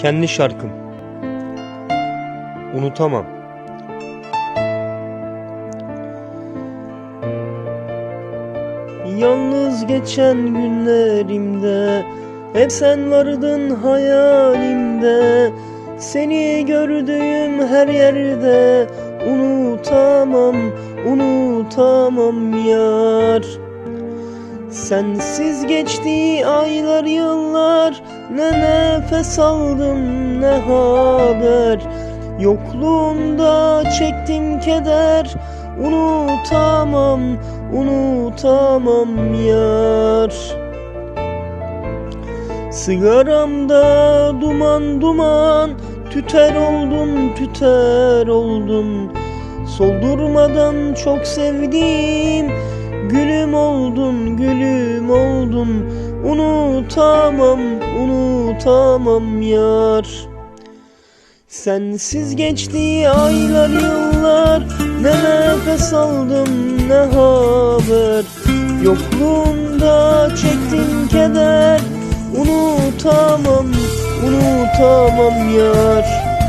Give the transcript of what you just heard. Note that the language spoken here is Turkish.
Kendi şarkım. Unutamam. Yalnız geçen günlerimde hep sen vardın hayalimde. Seni gördüğüm her yerde unutamam, unutamam yar. Sensiz geçti aylar yıllar Ne nefes aldım ne haber. Yokluğunda çektim keder Unutamam, unutamam yar. Sigaramda duman duman Tüter oldum, tüter oldum. Soldurmadan çok sevdiğim Gülüm oldun, gülüm oldun Unutamam, unutamam yar. Sensiz geçti aylar yıllar. Ne nefes aldım ne haber. Yokluğunda çektim keder. Unutamam, unutamam yar